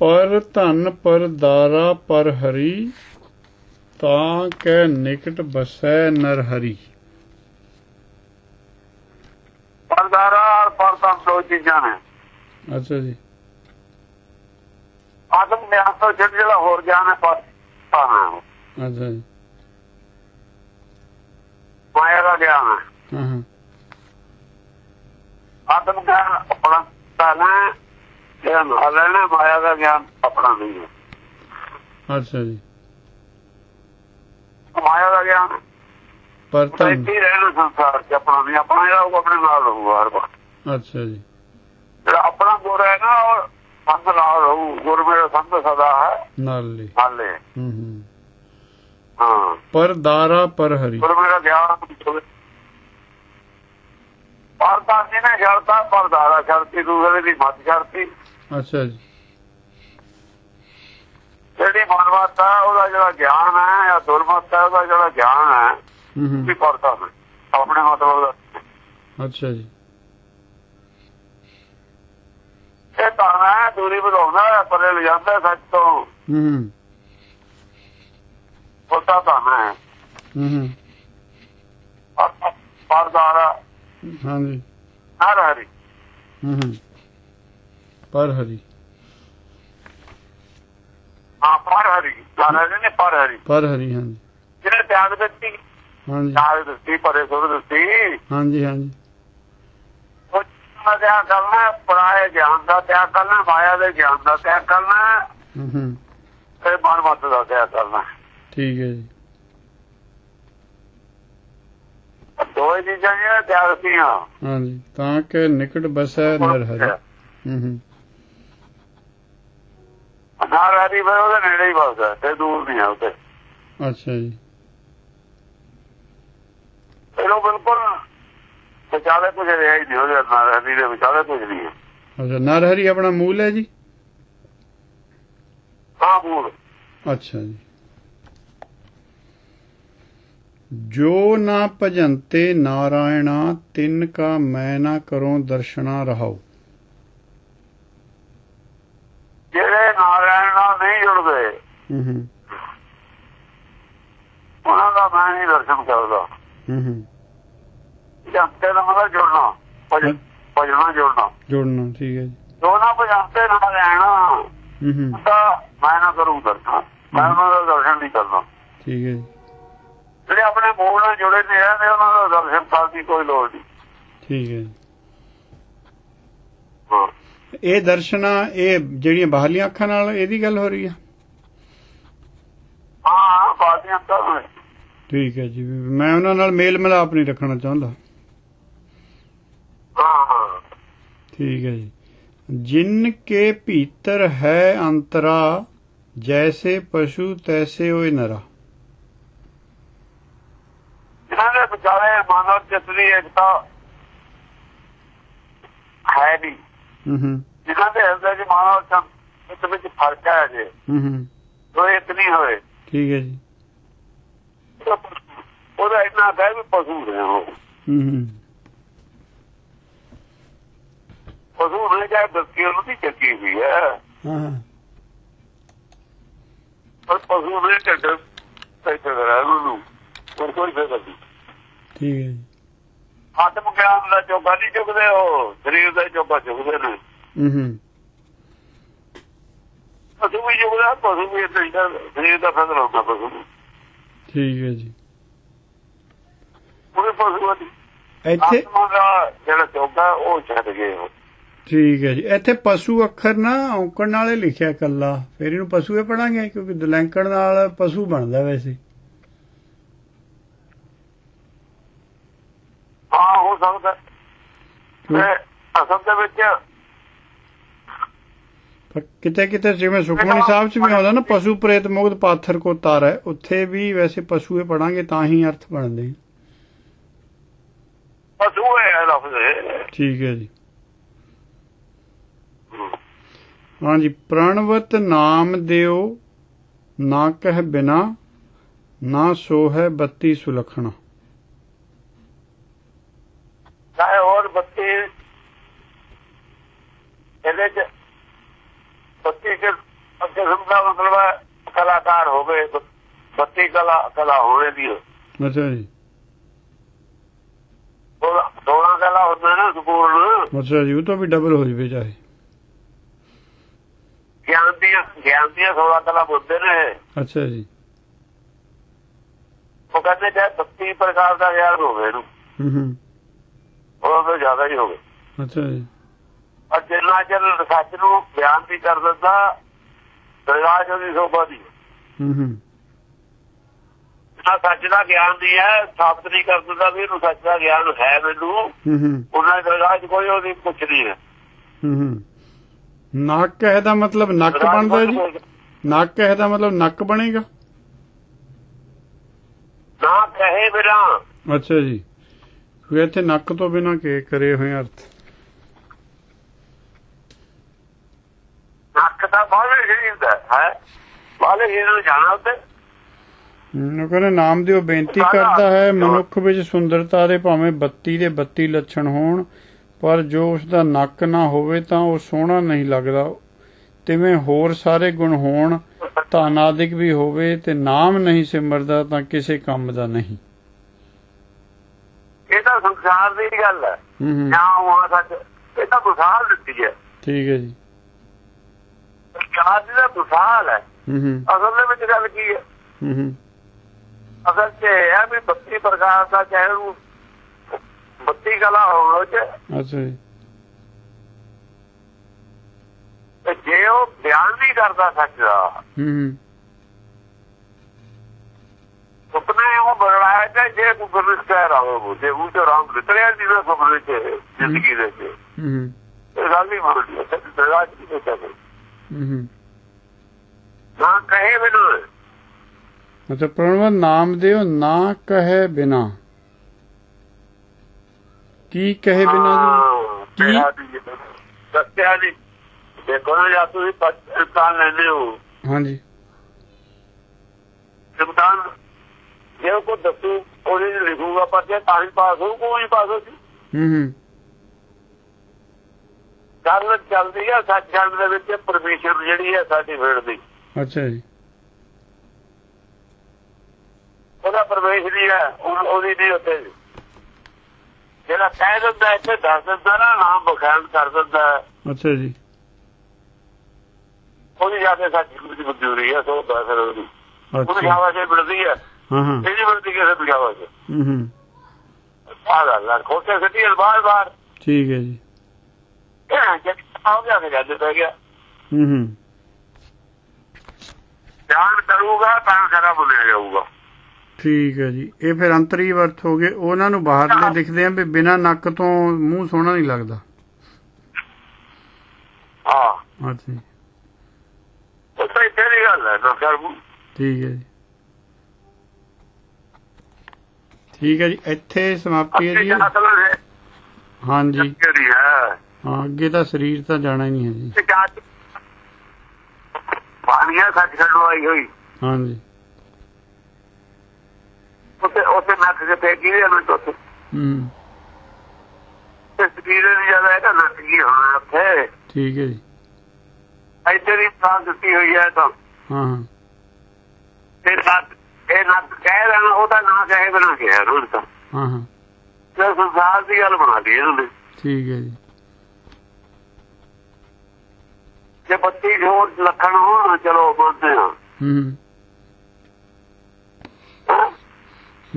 ਪਰ ਧਨ ਪਰ ਦਾਰਾ ਪਰ ਹਰੀ ਤਾਂ ਕੈ ਨਿਕਟ ਬਸੈ ਨਰ ਹਰੀ। ਪਰਦਾਰਾ ਔਰ ਪਰਦਮ ਦੋ ਚੀਜ਼ਾਂ ਨੇ। ਅੱਛਾ ਜੀ। ਗਿਆਨ ਤੋਂ ਛੱਡ ਜਿਹੜਾ ਹੋਰ ਗਿਆਨ ਹੈ ਪਰ ਪਾਣਾ ਅੱਛਾ ਜੀ। ਮਾਇਆ ਦਾ ਗਿਆਨ ਹੈ। ਹਾਂ ਹਾਂ। ਆਤਮ ਗਿਆਨ ਆਪਣਾ ਲੈਣਾ ਮਾਇਆ ਦਾ ਗਿਆਨ ਆਪਣਾ ਨਹੀਂ ਹੈ। ਅੱਛਾ ਜੀ। ਮਾਇਆ ਦਾ ਗਿਆਨ। ਪਰ ਤਾਂ ਧਨ ਇੱਥੇ ਹੀ ਰਹਿਣਾ ਸੰਸਾਰ ਚ ਆਪਣਾ ਨਹੀਂ ਆਪਣਾ ਜਿਹੜਾ ਉਹ ਆਪਣੇ ਨਾਲ ਰਹੂਗਾ ਹਰ ਵਕਤ ਅੱਛਾ ਜੀ। ਜਿਹੜਾ ਆਪਣਾ ਗੁਰ ਹੈ ਨਾ ਉਹ ਸੰਤ ਨਾਲ ਰਹੂ। ਗੁਰ ਮੇਰਾ ਸੰਤ ਸਦਾ ਹੈ। ਨਾਲੇ ਹਾਲੇ ਹੂੰ ਹੂੰ। ਹਾਂ। ਪਰ ਦਾਰਾ ਪਰ ਹਰੀ। ਗੁਰ ਮੇਰਾ ਗਿਆਨ ਪਰਦਾ ਜੀ ਨੇ ਛੜਤਾ ਪਰਦਾਰਾ ਛੜਤੀ ਦੂਸਰੇ ਦੀ ਮੱਤ ਛੜਤੀ ਅੱਛਾ ਜੀ। ਜਿਹੜੀ ਮਨਵਤਾ ਉਹਦਾ ਜਿਹੜਾ ਗਿਆਨ ਹੈ ਜਾਂ ਦੁਰਮਤ ਹੈ ਉਹਦਾ ਜਿਹੜਾ ਗਿਆਨ ਹੈ ਹੂੰ ਹੂੰ। ਵੀ ਪਰਦਾ ਹੈ ਆਪਣੇ ਮਤਲਬ ਦਾ। ਅੱਛਾ ਜੀ। ਇਹ ਤਾਂ ਹੈ ਦੂਰੀ ਵਧਾਉਂਦਾ ਹੈ, ਪਰੇ ਲਿਜਾਂਦਾ ਸੱਚ ਤੋਂ। ਹੂੰ ਹੂੰ। ਉਹਦਾ ਤਾਂ ਹੈ। ਹੂੰ ਹੂੰ। ਪਰ- ਪਰਦਾਰਾ ਹਾਂ ਜੀ ਹਰ ਹਰੀ। ਹੂੰ ਹੂੰ। ਪਰ ਹਰੀ। ਹਾਂ ਪਰ ਹਰੀ। ਜਾਣਾ ਨੇ ਪਰ ਹਰੀ। ਪਰ ਹਰੀ ਹਾਂ ਜੀ ਜਿਹਨੇ ਤਿਆਗ ਦਿੱਤੀ ਹਾਂ ਜੀ ਤਿਆਗ ਦਿੱਤੀ ਪਰੇ ਸੁਰ ਦਿੱਤੀ। ਹਾਂ ਜੀ ਹਾਂ ਜੀ ਉਹ ਦਾ ਕਰਨਾ ਪਰਾਏ ਗਿਆਨ ਦਾ ਤਿਆਗ ਕਰਨਾ ਮਾਇਆ ਦੇ ਗਿਆਨ ਦਾ ਤਿਆਗ ਕਰਨਾ। ਹੂੰ ਹੂੰ। ਤੇ ਮਨਮਤ ਦਾ ਤਿਆਗ ਕਰਨਾ। ਠੀਕ ਹੈ ਜੀ। ਦੋ ਹੀ ਚੀਜ਼ਾਂ ਜਿਹੜੀਆਂ ਤਿਆਗ ਸੀਆਂ ਹਾਂ ਜੀ ਤਾਂ ਕਿ ਨਿਕਟ ਬਸੈ ਨਰ ਹਰੀ। ਹੂੰ। ਹੂੰ ਨਾਰ ਹਰੀ ਫਿਰ ਉਹਦੇ ਨੇੜੇ ਹੀ ਵਸਦਾ ਤੇ ਦੂਰ ਨਹੀਂ ਹੈ ਉਹਦੇ ਅੱਛਾ ਜੀ। ਉਹ ਬਿਲਕੁਲ ਵਿਚਾਲੇ ਕੁਝ ਰਿਹਾ ਹੀ ਨਹੀਂ ਉਹਦੇ ਨਾਰ ਹਰੀ ਦੇ ਵਿਚਾਲੇ ਕੁਝ ਨਹੀਂ ਹੈ। ਅੱਛਾ ਨਰ ਹਰੀ ਆਪਣਾ ਮੂਲ ਹੈ ਜੀ? ਹਾਂ ਮੂਲ। ਅੱਛਾ ਜੀ। ਜੋ ਨਾ ਭਜੰਤੇ ਨਾਰਾਇਣਾ ਤਿਨ ਕਾ ਮੈਂ ਨਾ ਕਰੋ ਦਰਸ਼ਨਾ ਰਹਾਉ। ਜਿਹੜੇ ਨਾਰਾਇਣ ਨਾਲ ਨਹੀਂ ਜੁੜਦੇ ਹੂੰ ਹੂੰ। ਉਹਨਾਂ ਦਾ ਮੈਂ ਨਹੀਂ ਦਰਸ਼ਨ ਕਰਦਾ। ਹੂੰ ਹੂੰ। ਜੰਤੇ ਦਾ ਮਤਲਬ ਜੁੜਨਾ ਭਜਣਾ ਜੁੜਨਾ। ਜੋੜਨਾ ਠੀਕ ਹੈ ਜੀ। ਜੋ ਨਾ ਭਜੰਤੇ ਨਾਰਾਇਣ ਹੂੰ ਹੂੰ। ਤਾਂ ਮੈਂ ਨਾ ਕਰੂੰ ਦਰਸ਼ਨ। ਮੈਂ ਉਹਨਾਂ ਦਾ ਦਰਸ਼ਨ ਨਹੀਂ ਕਰਦਾ। ਠੀਕ ਹੈ ਜੀ। ਜਿਹੜੇ ਆਪਣੇ ਮੂਲ ਨਾਲ ਜੁੜੇ ਨੇ ਰਹਿੰਦੇ ਉਹਨਾਂ ਦਾ ਦਰਸ਼ਨ ਕਰਨ ਦੀ ਕੋਈ ਲੋੜ ਨਹੀਂ। ਠੀਕ ਹੈ ਇਹ ਦਰਸ਼ਨਾ ਇਹ ਜਿਹੜੀਆਂ ਬਾਹਰਲੀਆਂ ਅੱਖਾਂ ਨਾਲ ਇਹਦੀ ਗੱਲ ਹੋ ਰਹੀ ਹੈ ਹਾਂ ਬਾਦੀਆਂ ਤਾਂ ਠੀਕ ਹੈ ਜੀ। ਮੈਂ ਉਹਨਾਂ ਨਾਲ ਮੇਲ ਮਿਲਾਪ ਨਹੀਂ ਰੱਖਣਾ ਚਾਹੁੰਦਾ। ਠੀਕ ਹੈ ਜੀ। ਜਿਨ ਕੇ ਭੀਤਰ ਹੈ ਅੰਤਰਾ ਜੈਸੇ ਪਸ਼ੂ ਤੈਸੇ ਹੋਏ ਨਰਾ। ਵਿਚਾਰੇ ਮਾਨਵ ਚਿਤਰੀ ਏਕਤਾ ਹੈ ਨਹੀਂ। ਹੂੰ ਹੂੰ। ਜਿਨ੍ਹਾਂ ਦੇ ਹਿਰਦੇ ਚ ਮਾਨਵ ਚਿੱਤ ਵਿੱਚ ਫ਼ਰਕ ਹੈ ਜੇ। ਹੂੰ ਹੂੰ। ਉਹ ਇੱਕ ਨਹੀਂ ਹੋਏ। ਠੀਕ ਹੈ ਜੀ। ਉਹਦਾ ਇੰਨਾ ਕਹਿ ਵੀ ਪਸ਼ੂ ਨੇ ਉਹ। ਹੂੰ ਹੂੰ। ਪਸ਼ੂ ਨੇ ਚਾਹੇ ਦਸਤੀ ਉਹਨੂੰ ਦੀ ਚੱਕੀ ਹੋਈ ਹੈ। ਹਾਂ ਹਾਂ। ਪਰ ਪਸ਼ੂ ਨੇ ਢੱਡ ਸਹੀ ਕਰਾ ਉਹਨੂੰ। ਕੋਈ ਕੋਈ ਫੇਰ ਨਹੀਂ। ਠੀਕ ਹੈ ਆਤਮ ਗਿਆਨ ਦਾ ਚੋਗਾ ਨਹੀਂ ਚੁੱਕਦੇ ਉਹ ਸਰੀਰ ਦਾ ਚੋਗਾ ਚੁੱਕਦੇ ਨੇ। ਹੂੰ ਹੂੰ। ਪਸ਼ੂ ਵੀ ਚੁੱਕਦਾ ਪਸ਼ੂ ਵੀ ਇਦਾਂ ਹੀ। ਸਰੀਰ ਦਾ ਫੈਸਲਾ ਹੁੰਦਾ ਪਸ਼ੂ ਠੀਕ ਹੈ ਜੀ। ਉਹਦੇ ਪਸ਼ੂ ਇੱਥੇ? ਜਿਹੜਾ ਚੋਗਾ ਉਹ ਛੱਡ ਗਏ ਉਹ। ਠੀਕ ਹੈ ਜੀ। ਇੱਥੇ ਪਸ਼ੂ ਅੱਖਰ ਨਾ ਔਂਕਣ ਨਾਲੇ ਲਿਖਿਆ ਕੱਲਾ ਫਿਰ ਇਹਨੂੰ ਪਸ਼ੂ ਇਹ ਪੜਾਂਗੇ ਕਿਉਂਕਿ ਦਲੈਂਕਣ ਨਾਲ ਪਸ਼ੂ ਬਣਦਾ ਵੈਸੇ। ਹਾਂ ਹੋ। ਸਕਦਾ ਤੇ ਅਸਲ ਦੇ ਵਿੱਚ ਕਿਤੇ ਕਿਤੇ ਜਿਵੇਂ ਸੁਖਮਨੀ ਸਾਹਿਬ ਚ ਵੀ ਆਉਂਦਾ ਨਾ ਪਸ਼ੂ ਪ੍ਰੇਤ ਮੁਗਧ ਪਾਥਰ ਕੋ ਤਾਰ ਹੈ ਉੱਥੇ ਵੀ ਵੈਸੇ ਪਸ਼ੂ ਇਹ ਪੜਾਂਗੇ ਤਾਂ ਹੀ ਅਰਥ ਬਣਦੇ ਪਸ਼ੂ ਹੈ ਲਫ਼ਜ਼। ਠੀਕ ਹੈ ਜੀ। ਹਾਂਜੀ ਪ੍ਰਣਵਤ ਨਾਮ ਦਿਓ ਨਾ ਕਹਿ ਬਿਨਾ ਨਾ ਸੋ ਹੈ ਬੱਤੀ ਸੁਲਖਣਾ ਚਾਹੇ ਹੋਰ ਬੱਤੀ ਇਹਦੇ ਚ ਬੱਤੀ ਚ ਕਿਸਮ ਦਾ ਮਤਲਬ ਕਲਾਕਾਰ ਹੋਵੇ ਬੱਤੀ ਕਲਾ ਕਲਾ ਹੋਵੇ ਦੀ ਅੱਛਾ ਜੀ। 16 ਕਲਾ ਹੁੰਦਾ ਨਾ ਸੰਪੂਰਨ ਅੱਛਾ ਜੀ ਉਹ ਤੋਂ ਵੀ ਡਬਲ ਹੋ ਜਵੇ ਚਾਹੇ। ਗਿਆਨ ਦੀਆਂ ਗਿਆਨ ਦੀਆਂ 16 ਕਲਾ ਹੁੰਦੇ ਨੇ। ਅੱਛਾ ਜੀ। ਉਹ ਕਹਿੰਦੇ ਚਾਹੇ 32 ਪ੍ਰਕਾਰ ਦਾ ਗਿਆਨ ਹੋਵੇ ਇਹਨੂੰ। ਹੂੰ ਹੂੰ। ਉਹ ਤੋਂ ਜ਼ਿਆਦਾ ਹੀ ਹੋਵੇ ਅੱਛਾ ਜੀ। ਔਰ ਜਿੰਨਾ ਚਿਰ ਸੱਚ ਨੂੰ ਬਿਆਨ ਵੀ ਕਰ ਦਿੰਦਾ ਦਰਗਾਹ ਉਹਦੀ ਸੋਭਾ ਦੀ। ਹੂੰ ਹੂੰ। ਸੱਚ ਦਾ ਗਿਆਨ ਦੀ ਹੈ ਸਾਬਤ ਨਹੀਂ ਕਰ ਦਿੰਦਾ ਵੀ ਇਹਨੂੰ ਸੱਚ ਦਾ ਗਿਆਨ ਹੈ ਮੈਨੂੰ। ਹੂੰ ਹੂੰ। ਉਹਨਾਂ ਦਰਗਾਹ 'ਚ ਕੋਈ ਉਹਦੀ ਕੁਛ ਨਹੀਂ ਹੈ। ਹੂੰ ਹੂੰ। ਨੱਕ ਹੈ ਦਾ ਮਤਲਬ ਨੱਕ ਬਣਦਾ ਜੀ? ਨੱਕ ਹੈ ਦਾ ਮਤਲਬ ਨੱਕ ਬਣੇਗਾ? ਨਾ ਕਹੇ ਬਿਨਾ। ਅੱਛਾ ਜੀ। ਫਿਰ ਇੱਥੇ ਨੱਕ ਤੋਂ ਬਿਨਾਂ ਕੇ ਕਰੇ ਹੋਏ ਅਰਥ? ਨੱਕ ਤਾਂ ਬਾਹਲੇ ਸ਼ਰੀਰ ਦਾ ਹੈ ਬਾਹਲੇ ਸ਼ਰੀਰ ਨੂੰ ਜਾਣਾ ਉੱਤੇ ਉਹ ਕਹਿੰਦੇ ਨਾਮਦੇਵ ਬੇਨਤੀ ਕਰਦਾ ਹੈ ਮਨੁੱਖ ਵਿੱਚ ਸੁੰਦਰਤਾ ਦੇ ਭਾਵੇਂ 32 ਦੇ 32 ਲੱਛਣ ਹੋਣ ਪਰ ਜੋ ਉਸ ਦਾ ਨੱਕ ਨਾ ਹੋਵੇ ਤਾਂ ਉਹ ਸੋਹਣਾ ਨਹੀਂ ਲੱਗਦਾ। ਤਿਵੇਂ ਹੋਰ ਸਾਰੇ ਗੁਣ ਹੋਣ ਧਨ ਆਦਿਕ ਵੀ ਹੋਵੇ ਤੇ ਨਾਮ ਨਹੀਂ ਸਿਮਰਦਾ ਤਾਂ ਕਿਸੇ ਕੰਮ ਦਾ ਨਹੀਂ। ਇਹ ਤਾਂ ਸੰਸਾਰ ਦੀ ਗੱਲ ਹੈ। ਜਾਂ ਉਹ ਸੱਚ ਇਹ ਤਾਂ ਮਿਸਾਲ ਦਿੱਤੀ ਹੈ। ਠੀਕ ਹੈ ਜੀ। ਸੰਸਾਰ ਦੀ ਤਾਂ ਮਿਸਾਲ ਹੈ। ਅਸਲ ਦੇ ਵਿੱਚ ਗੱਲ ਕੀ ਹੈ? ਅਸਲ 'ਚ ਇਹ ਹੈ ਵੀ 32 ਪ੍ਰਕਾਰ ਦਾ ਚਾਹੇ ਉਹ 32 ਕਲਾ ਹੋਵੇ 'ਚ ਅੱਛਾ ਜੀ। ਤੇ ਜੇ ਉਹ ਬਿਆਨ ਨਹੀਂ ਕਰਦਾ ਸੱਚ ਦਾ ਹੂੰ। ਸੁਪਨੇ ਉਹ ਬਰੜਾਇਆ ਤੇ ਜੇ ਕੋਈ ਗੁਰਮਿਤ ਕਹਿ ਰਹਾ ਹੋ ਜੇ ਉਹ ਤੇ ਰਾਮ ਨਿਕਲਿਆ ਨਹੀਂ ਨਾ ਸੁਪਨੇ 'ਚ ਜ਼ਿੰਦਗੀ ਦੇ 'ਚ ਹੂੰ ਹੂੰ। ਇਹ ਗੱਲ ਨਹੀਂ ਮੰਨਦੀ ਹੈ ਸੱਚ ਦਰਗਾਹ 'ਚ ਨਹੀਂ ਕਹਿੰਦੇ ਹੂੰ ਹੂੰ। ਨਾ ਕਹੇ ਬਿਨਾਂ। ਅੱਛਾ ਪ੍ਰਣਵ ਨਾਮਦੇਵ ਨਾ ਕਹੇ ਬਿਨਾ। ਕੀ ਕਹੇ ਬਿਨਾ ਜੀ ਕੀ? ਕੀ ਸੱਤਿਆ ਦੀ ਦੇਖੋ ਨਾ ਜਾਂ ਤੁਸੀਂ ਪਾਕਿਸਤਾਨ ਲੈਂਦੇ ਹੋ। ਹਾਂਜੀ। ਜੇ ਕੋ ਦੱਸੂ ਉਹਦੇ ਚ ਲਿਖੂਗਾ ਪਰ ਜੇ ਤਾਂ ਹੀ ਪਾਸ ਹੋ ਕੋਈ ਪਾਸ ਹੋ ਜੀ ਹੂੰ ਹੂੰ। ਗੱਲ ਚੱਲਦੀ ਹੈ ਸੱਚਖੰਡ ਦੇ ਵਿੱਚ ਪਰਮੇਸ਼ਰ ਜਿਹੜੀ ਹੈ ਸਾਡੀ ਫੇੜ ਦੀ। ਅੱਛਾ ਜੀ। ਉਹਦਾ ਪਰਮੇਸ਼ਰੀ ਹੈ ਉਹ- ਉਹਦੀ ਨਹੀਂ ਉੱਥੇ। ਜਿਹੜਾ ਕਹਿ ਦਿੰਦਾ ਇੱਥੇ ਦੱਸ ਦਿੰਦਾ ਨਾ ਨਾਮ ਬਖਾਨ ਕਰ ਦਿੰਦਾ। ਅੱਛਾ ਜੀ। ਉਹਦੀ ਜਾ ਕੇ ਸੱਚ ਦੀ ਮਨਜ਼ੂਰੀ ਹੈ ਸੋ ਦੱਸ ਉਹਦੀ ਉਹਦੀ ਅੱਛਾ। ਸ਼ਾਬਾਸ਼ ਇਹ ਹਾਂ ਇਹਦੀ ਮਿਲਦੀ ਕਿਸੇ ਦੀ ਸ਼ਾਬਾਸ਼ ਹੂੰ ਹੂੰ। ਆ ਗੱਲ ਹੈ ਖੋਟੇ ਸਿੱਧੀ ਬਾਰ ਬਾਰ ਠੀਕ ਹੈ ਜੀ। ਜੇ ਆਉ ਗਿਆ ਕੇ ਜੱਜ ਪੈ ਗਿਆ। ਹੂੰ ਹੂੰ। ਧਿਆਨ ਕਰੂਗਾ ਤਾਂ ਸਾਰਾ ਬੁਲਿਆ ਜਾਊਗਾ। ਠੀਕ ਹੈ ਜੀ। ਇਹ ਫਿਰ ਅੰਤਰੀ ਅਰਥ ਹੋ ਗਏ। ਉਹਨਾਂ ਨੂੰ ਬਾਹਰਲੇ ਦਿਖਦੇ ਆ ਵੀ ਬਿਨਾਂ ਨੱਕ ਤੋਂ ਮੂੰਹ ਸੋਹਣਾ ਨਹੀਂ ਲੱਗਦਾ। ਹਾਂ। ਅੱਛਾ ਜੀ। ਉਹ ਤਾਂ ਇੱਥੇ ਦੀ ਗੱਲ ਹੈ ਨਾ ਕਰਬੂ ਠੀਕ ਹੈ ਜੀ। ਠੀਕ ਹੈ ਜੀ ਇੱਥੇ ਸਮਾਪਤੀ ਹੈ ਜੀ। ਹੈ। ਹਾਂਜੀ। ਹੈ। ਹਾਂ ਅੱਗੇ ਤਾਂ ਸਰੀਰ ਤਾਂ ਜਾਣਾ ਹੀ ਨਹੀਂ ਹੈ ਜੀ। ਤੇ ਬਾਣੀਆਂ ਸੱਚ ਖੜਵਾਈ ਹੋਈ। ਹਾਂਜੀ। ਉੱਥੇ ਉੱਥੇ ਨੱਕ ਕੇ ਤੇ ਕੀ ਹੈ ਨਾ ਉੱਥੇ ਹੂੰ। ਤੇ ਸਰੀਰ ਦੀ ਜ਼ਿਆਦਾ ਹੈ ਨਾ ਨੱਕ ਕੀ ਹੋਣਾ ਉੱਥੇ। ਠੀਕ ਹੈ ਜੀ। ਇੱਧਰ ਹੀ ਤਾਂ ਦਿੱਤੀ ਹੋਈ ਹੈ ਤਾਂ। ਹਾਂ ਹਾਂ। ਤੇ ਨੱਕ ਇਹ ਨੱਕ ਕਹਿ ਰਹਿਣਾ ਉਹਦਾ ਨਾਂ ਕਹੇ ਬਣਾ ਕੇ ਹੈ ਰੋਜ਼ ਤਾਂ। ਹਾਂ ਹਾਂ। ਤੇ ਸੰਸਾਰ ਦੀ ਗੱਲ ਬਣਾ ਲਈ ਇਹਨਾਂ ਨੇ। ਠੀਕ ਹੈ ਜੀ। ਜੇ 32 ਹੋਰ ਲੱਖਣ ਹੋਣ ਚਲੋ ਮੰਨਦੇ ਹਾਂ। ਹੂੰ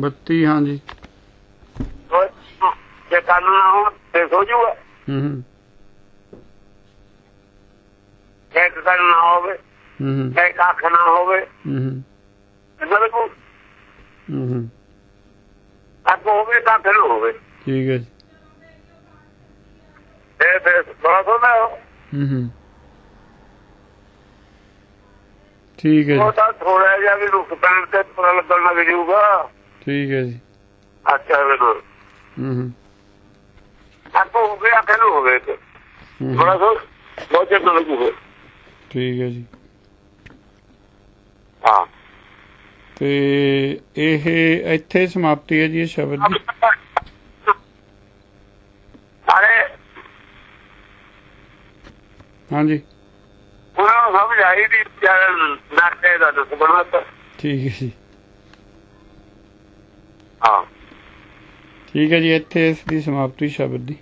32 ਹਾਂਜੀ ਜੇ। ਕੰਨ ਨਾ ਹੋਣ ਤੇ ਸੋ ਜੂਗਾ ਹੂੰ ਹੂੰ। ਜੇ ਇੱਕ ਕੰਨ ਨਾ ਹੋਵੇ ਹੂੰ ਹੂੰ। ਜੇ ਇੱਕ ਅੱਖ ਨਾ ਹੋਵੇ ਹੂੰ ਹੂੰ। ਕੋ ਹੂੰ ਹੂੰ ਹੋਵੇ ਤਾਂ ਫਿਰ ਹੋਵੇ। ਠੀਕ ਹੈ ਜੀ। ਇਹ ਤੇ ਬੜਾ ਸੋਹਣਾ ਹੈ। ਹੂੰ ਠੀਕ ਹੈ ਉਹ ਤਾਂ ਥੋੜਾ ਜਿਹਾ ਵੀ ਰੁਕ ਪੈਣ ਤੇ ਪਤਾ ਲੱਗਣ ਲੱਗ ਜਾਊਗਾ। ਠੀਕ ਹੈ ਜੀ। ਅੱਛਾ ਵੇਖੋ ਹੂੰ ਹੂੰ ਅੱਖ ਹੋਵੇ ਅੱਖ ਨਾ ਹੋਵੇ ਬੜਾ ਸੋ ਬਹੁਤ ਚੰਗਾ ਲੱਗੂਗਾ। ਠੀਕ ਹੈ ਜੀ। ਹਾਂ। ਤੇ ਇਹ ਇੱਥੇ ਸਮਾਪਤੀ ਹੈ ਜੀ ਇਹ ਸ਼ਬਦ ਦੀ। ਅਰੇ ਹਾਂਜੀ। ਉਹਨਾਂ ਨੂੰ ਸਮਝ ਆਈ ਦੀ ਨਾਟੇ ਦਾ ਦੁਸ਼ਮਣ ਤਾਂ ਠੀਕ ਹੈ ਜੀ। ਹਾਂ। ਠੀਕ ਹੈ ਜੀ ਇੱਥੇ ਇਸ ਦੀ ਸਮਾਪਤੀ ਸ਼ਬਦ ਦੀ।